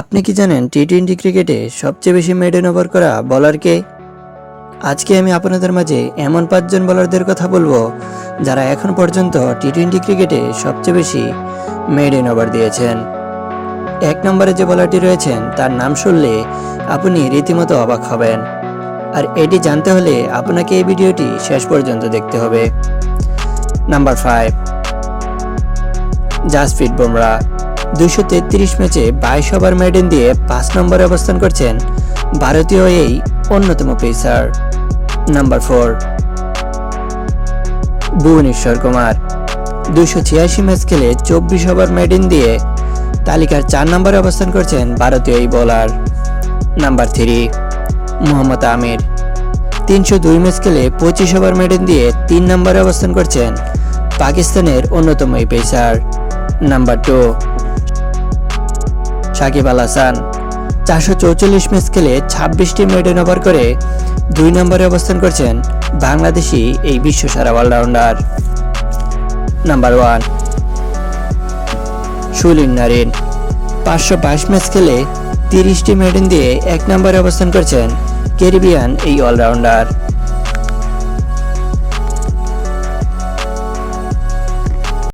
আপনি কি জানেন টি টোয়েন্টি ক্রিকেটে সবচেয়ে বেশি মেডেন ওভার করা বলারকে আজকে আমি আপনাদের মাঝে এমন পাঁচজন বলারদের কথা বলব যারা এখন পর্যন্ত টি টোয়েন্টি ক্রিকেটে সবচেয়ে বেশি মেডেন ওভার দিয়েছেন। এক নম্বরে যে বলারটি রয়েছেন, তার নাম শুনলে আপনি রীতিমতো অবাক হবেন। আর এটি জানতে হলে আপনাকে এই ভিডিওটি শেষ পর্যন্ত দেখতে হবে। নাম্বার ফাইভ জাসপ্রীত বুমরা দুশো তেত্রিশ ম্যাচে বাইশ ওভার মেডেন দিয়ে পাঁচ নম্বরে অবস্থান করছেন ভারতীয় এই অন্যতম pacer. Number four, Bhuvneshwar Kumar. দুশো ছিয়াশি ম্যাচ খেলে চব্বিশ ওভার মেডেন দিয়ে তালিকার চার নম্বরে অবস্থান করছেন ভারতীয় এই bowler. Number three, Mohammad Amir. তিনশো দুই ম্যাচ খেলে পঁচিশ ওভার মেডেন দিয়ে তিন নম্বরে অবস্থান করছেন পাকিস্তানের অন্যতম এই pacer. Number two Shakib Al Hasan. চারশো চৌচল্লিশ ম্যাচ খেলে ছাব্বিশটি মেডেন ওভার করে দুই নম্বরে অবস্থান করছেন বাংলাদেশি এই বিশ্বসারা অলরাউন্ডার। নাম্বার ওয়ান সুলিন নারিন। পাঁচশো বাইশ ম্যাচ খেলে তিরিশটি মেডেন দিয়ে এক নম্বরে অবস্থান করছেন ক্যারিবিয়ান এই অলরাউন্ডার।